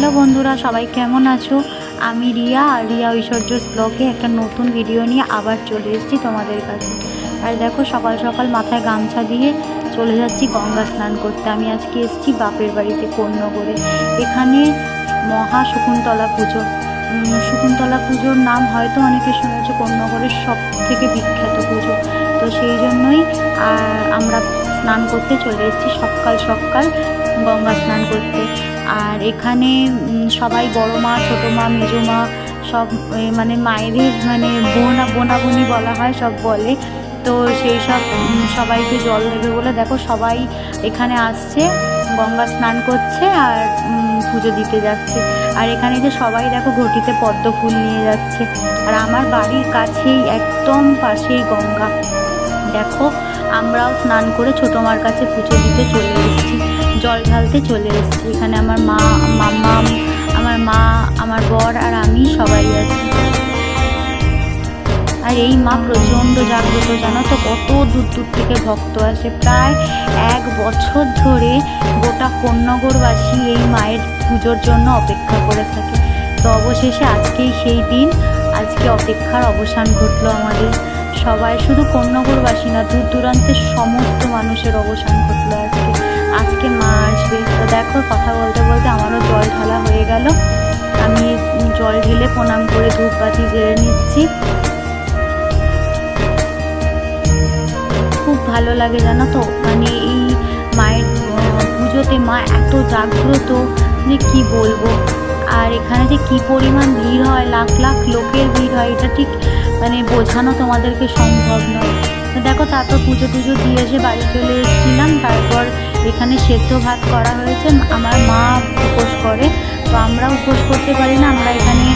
Hello বন্ধুরা, সবাই কেমন আছো? আমি রিয়া, আর রিয়া ঐশ্বর্যস ব্লগে একটা নতুন ভিডিও নিয়ে আবার চলে এসেছি তোমাদের কাছে। আর দেখো, সকাল সকাল মাথায় গামছা দিয়ে চলে যাচ্ছি গঙ্গা স্নান করতে। আমি আজকে এসেছি বাপের বাড়িতে কন্যগরে এখানে মহা শকুন্তলা পুজো। শকুন্তলা পুজোর নাম হয়তো অনেকে শুনেছে কন্যগরের সব থেকে বিখ্যাত পুজো। তো সেই জন্যই আমরা স্নান করতে চলে এসেছি সকাল সকাল। গঙ্গা স্নান করতে। আর এখানে সবাই বড় মা, ছোট মা, মেজো মা, সব মানে মায়েদের মানে বোনা, বোনাবুনি বলা হয়, সব বলে। তো সেই সব সবাইকে জল দেবে বলে দেখো সবাই এখানে আসছে, গঙ্গা স্নান করছে আর পুজো দিতে যাচ্ছে। আর এখানে যে সবাই দেখো ঘটিতে পদ্ম ফুল নিয়ে যাচ্ছে। আর আমার বাড়ির কাছেই একদম পাশেই গঙ্গা। দেখো আমরাও স্নান করে ছোটো মার কাছে পুজো দিতে চলে এসেছি। জল ঢালতে চলে এসেছি। এখানে আমার মা, মাম্মা, আমার মা, আমার বর আর আমি সবাই আছি। আর এই মা প্রচণ্ড জাগ্রত, জানো তো? কত দূর দূর থেকে ভক্ত আসে। প্রায় এক বছর ধরে গোটা কন্যগরবাসী এই মায়ের পুজোর জন্য অপেক্ষা করে থাকে। তো অবশেষে আজকেই সেই দিন, আজকে অপেক্ষার অবসান ঘটলো আমাদের। সবাই শুধু কন্যগরবাসী না, দূর দূরান্তের সমস্ত মানুষের অবসান ঘটলো আজকে। আজকে মা আসবে। তো দেখো, কথা বলতে বলতে আমারও জল ঢালা হয়ে গেল। আমি জল ঢেলে প্রণাম করে ধূপবাতি জেলে নিচ্ছি। খুব ভালো লাগে জানো তো মানে এই মায়ের পুজোতে মা এত জাগ্রত যে কি বলব। আর এখানে যে কি পরিমাণ ভিড় হয়, লাখ লাখ লোকের ভিড় হয়, এটা ঠিক মানে বোঝানো তোমাদেরকে সম্ভব নয়। তো দেখো, তারপর পুজো টুজো দিয়ে এসে বাড়ি চলে এসেছিলাম। তারপর এখানে সেদ্ধ ভাত করা হয়েছে, আমার মা উপোস করে। তো আমরা উপোস করতে পারি না, আমরা এখানে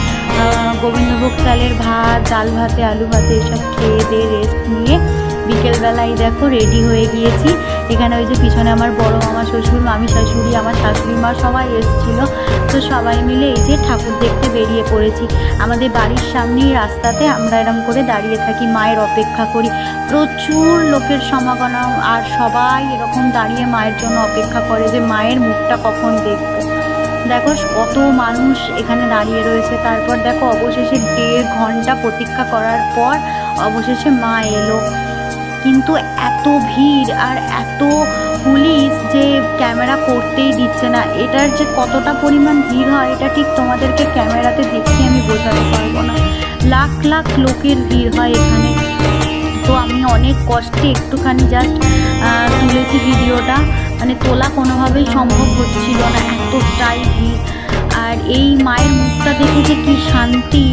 গোবিন্দভোগ চালের ভাত, ডাল ভাতে, আলু ভাতে এসব খেয়ে দিয়ে রেস্ট নিয়ে বিকেলবেলায় দেখো রেডি হয়ে গিয়েছি। এখানে ওই যে পিছনে আমার বড় মামা শ্বশুর, মামি শাশুড়ি, আমার শাশুড়ি মা সবাই এসেছিল। তো সবাই মিলে এই যে ঠাকুর দেখতে বেরিয়ে পড়েছি। আমাদের বাড়ির সামনেই রাস্তাতে আমরা এরম করে দাঁড়িয়ে থাকি, মায়ের অপেক্ষা করি। প্রচুর লোকের সমাগম আর সবাই এরকম দাঁড়িয়ে মায়ের জন্য অপেক্ষা করে যে মায়ের মুখটা কখন দেখব। দেখো কত মানুষ এখানে দাঁড়িয়ে রয়েছে। তারপর দেখো অবশেষে দেড় ঘণ্টা প্রতীক্ষা করার পর অবশেষে মা এলো। কিন্তু এত ভিড় আর এত পুলিশ যে ক্যামেরা করতেই দিচ্ছে না। এটার যে কতটা পরিমাণ ভিড় হয়, এটা ঠিক তোমাদেরকে ক্যামেরাতে দেখিয়ে আমি বোঝাতে পারব না। লাখ লাখ লোকের ভিড় হয় এখানে। তো আমি অনেক কষ্টে একটুখানি জাস্ট তুলেছি ভিডিওটা। মানে তোলা কোনোভাবেই সম্ভব হচ্ছিল না, এতটাই ভিড়। আর এই মায়ের মুখটা দেখে যে কী শান্তি,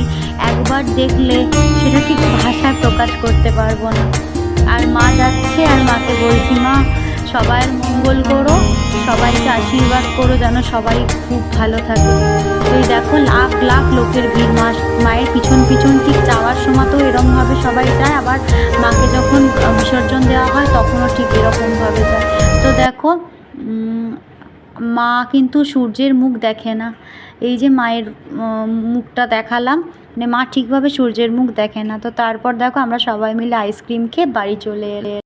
একবার দেখলে সেটা ঠিক ভাষায় প্রকাশ করতে পারব না। আর মা যাচ্ছে আর মাকে বলছি, মা, সবাই মঙ্গল করো, সবাইকে আশীর্বাদ করো যেন সবাই খুব ভালো থাকে। তো দেখো, লাখ লাখ লোকের ভিড়। মা, মায়ের পিছন পিছন ঠিক যাওয়ার সময় তো এরমভাবে সবাই যায়, আবার মাকে যখন বিসর্জন দেওয়া হয় তখনও ঠিক এরকমভাবে যায়। তো দেখো মা কিন্তু সূর্যের মুখ দেখে না। এই যে মায়ের মুখটা দেখালাম মানে মা ঠিকভাবে সূর্যের মুখ দেখে না। তো তারপর দেখো আমরা সবাই মিলে আইসক্রিম খেয়ে বাড়ি চলে এলে।